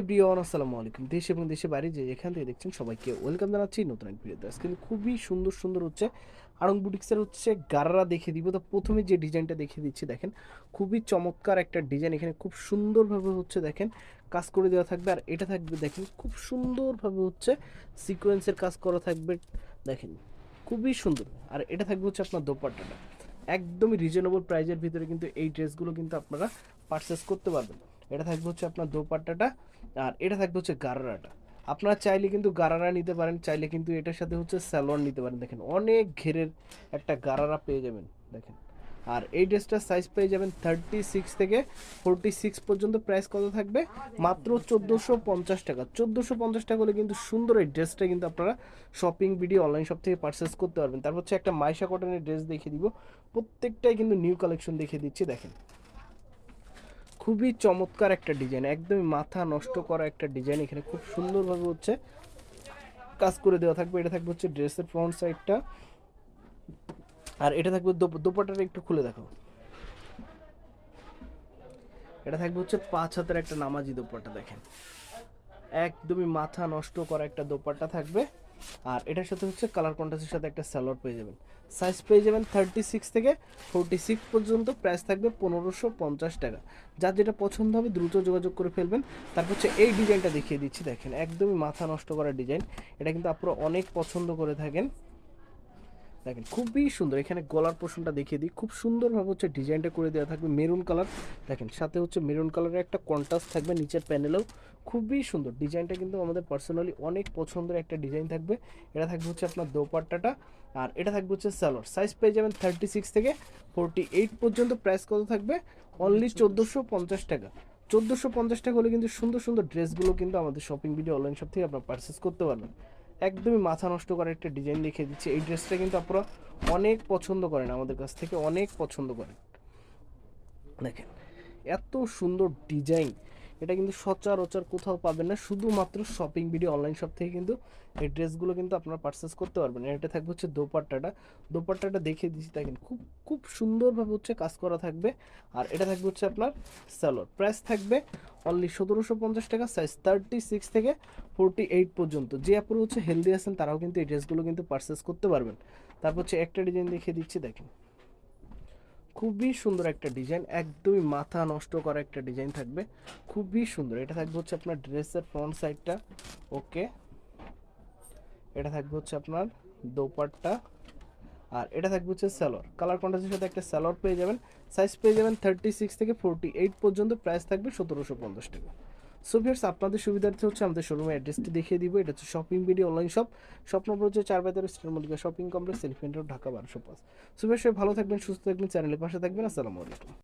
Everyone, আসসালামু আলাইকুম। দেশ এবং দেশে বাইরে যে যেখান থেকে দেখছেন সবাইকে ওয়েলকাম জানাচ্ছি নতুন এক ভিডিওতে। আজকে খুবই সুন্দর সুন্দর হচ্ছে আড়ং বুটিক্সের হচ্ছে গারারা দেখে দিব। তো প্রথমে যে ডিজাইনটা দেখিয়ে দিচ্ছি, দেখেন, খুবই চমৎকার একটা ডিজাইন। এখানে খুব সুন্দরভাবে হচ্ছে, দেখেন, কাজ করে দেওয়া থাকবে। আর এটা থাকবে, দেখেন, খুব সুন্দরভাবে হচ্ছে সিকোয়েন্সের কাজ করা থাকবে। দেখেন, খুবই সুন্দর। আর এটা থাকবে হচ্ছে আপনার দোপাট্টাটা। একদমই রিজনেবল প্রাইজের ভিতরে কিন্তু এই ড্রেসগুলো কিন্তু আপনারা পারচেস করতে পারবেন। এটা থাকবে হচ্ছে আপনার দোপাট্টাটা, আর এটা থাকবে হচ্ছে গারারাটা। আপনারা চাইলে কিন্তু গারারা নিতে পারেন, চাইলে কিন্তু এটার সাথে হচ্ছে স্যালোয়ার নিতে পারেন। দেখেন, অনেক ঘেরের একটা গারারা পেয়ে যাবেন, দেখেন। আর এই ড্রেসটার সাইজ পেয়ে যাবেন থার্টি সিক্স থেকে ফোরটি সিক্স পর্যন্ত প্রাইস কত থাকবে? মাত্র চোদ্দোশো পঞ্চাশ টাকা। চোদ্দোশো পঞ্চাশ টাকা হলে কিন্তু সুন্দর এই ড্রেসটা কিন্তু আপনারা শপিং ভিডিও অনলাইন শপ থেকে পারচেস করতে পারবেন। তারপর হচ্ছে একটা মাইশা কটনের ড্রেস দেখিয়ে দিব। প্রত্যেকটাই কিন্তু নিউ কালেকশন দেখিয়ে দিচ্ছি, দেখেন। খুবই চমৎকার একটা ডিজাইন, একদমই মাথা নষ্ট করা একটা ডিজাইন এখানে খুব সুন্দরভাবে হচ্ছে কাজ করে দেওয়া থাকবে। এটা থাকবে হচ্ছে ড্রেসের ফ্রন্ট সাইডটা আর এটা থাকবে দোপ- একটু খুলে দেখো। এটা থাকবে হচ্ছে পাঁচ হাতের একটা নামাজি দোপাটা দেখেন। একদমই মাথা নষ্ট করা একটা দোপাট্টা থাকবে। আর এটার সাথে হচ্ছে কালার কন্ট্রাস্টের সাথে একটা স্যালোয়ার পেয়ে যাবেন। সাইজ পেয়ে যাবেন থার্টি সিক্স থেকে ফোরটি সিক্স পর্যন্ত প্রাইস থাকবে পনেরোশো পঞ্চাশ টাকা। যার যেটা পছন্দ হবে দ্রুত যোগাযোগ করে ফেলবেন। তারপর হচ্ছে এই ডিজাইনটা দেখিয়ে দিচ্ছি, দেখেন। একদমই মাথা নষ্ট করা ডিজাইন এটা কিন্তু আপনারা অনেক পছন্দ করে থাকেন। দেখেন, খুবই সুন্দর। এখানে গলার পোষণটা দেখিয়ে দিই। খুব সুন্দরভাবে হচ্ছে ডিজাইনটা করে দেওয়া থাকবে মেরুন কালার। দেখেন, সাথে হচ্ছে মেরুন কালারের একটা কন্ট্রাস্ট থাকবে নিচের প্যানেলেও। খুবই সুন্দর। ডিজাইনটা কিন্তু আমাদের পার্সোনালি অনেক পছন্দের একটা ডিজাইন থাকবে। এটা থাকবে হচ্ছে আপনার দোপাট্টাটা। আর এটা থাকবে হচ্ছে স্যালোয়ার সাইজ পেয়ে যাবেন থার্টি সিক্স থেকে ফোরটি এইট পর্যন্ত প্রাইস কত থাকবে? অনলি চোদ্দোশো পঞ্চাশ টাকা। চোদ্দোশো পঞ্চাশ টাকা হলে কিন্তু সুন্দর সুন্দর ড্রেসগুলো কিন্তু আমাদের শপিং ভিডিও অনলাইন শপ থেকে আপনার পারচেস করতে পারবেন। একদমই মাথা নষ্ট করার একটা ডিজাইন দেখিয়ে দিচ্ছে। এই ড্রেসটা কিন্তু আপনারা অনেক পছন্দ করেন আমাদের কাছ থেকে, অনেক পছন্দ করেন। দেখেন, এত সুন্দর ডিজাইন এটা কিন্তু সচরাচর কোথাও পাবেন না। শুধুমাত্র শপিং ভিডিও অনলাইন শপ থেকে কিন্তু এই ড্রেসগুলো কিন্তু আপনারা পারচেস করতে পারবেন। এটা থাকবে হচ্ছে দোপাট্টাটা। দোপাট্টাটা দেখিয়ে দিচ্ছি দেখেন খুব খুব সুন্দরভাবে হচ্ছে কাজ করা থাকবে। আর এটা থাকবে হচ্ছে আপনার স্যালোর প্রাইস থাকবে অনলি সতেরোশো পঞ্চাশ টাকা সাইজ থার্টি সিক্স থেকে ফোরটি এইট পর্যন্ত। যে আপনারা হচ্ছে হেলদি আছেন, তারাও কিন্তু এই ড্রেসগুলো কিন্তু পারচেস করতে পারবেন। তারপর হচ্ছে একটা ডিজাইন দেখিয়ে দিচ্ছি, দেখেন। খুবই সুন্দর একটা ডিজাইন, একদমই মাথা নষ্ট করা একটা ডিজাইন থাকবে। খুবই সুন্দর। এটা থাকবে হচ্ছে আপনার ড্রেসের ফ্রন্ট সাইডটা ওকে? এটা থাকবে হচ্ছে আপনার দোপারটা আর এটা থাকবে হচ্ছে স্যালোয়ার কালার কন্ট্রাস্টের সাথে একটা স্যালোয়ার পেয়ে যাবেন। সাইজ পেয়ে যাবেন থার্টি সিক্স থেকে ফোরটি এইট পর্যন্ত। প্রাইস থাকবে সতেরোশো পঞ্চাশ টাকা। সো ভিয়ার্স আপনাদের সুবিধার্থে হচ্ছে আমাদের শোরুমের অ্যাড্রেসটি দেখিয়ে দিব। এটা হচ্ছে শপিং বিডি অনলাইন শপ স্বপ্ন হচ্ছে চার বাজার star Mallika shopping complex elephant road Dhaka বারোশো পাঁচ সো ভিয়ার্স ভালো থাকবেন, সুস্থ থাকবেন চ্যানেলের পাশে থাকবেন। আসসালামু আলাইকুম।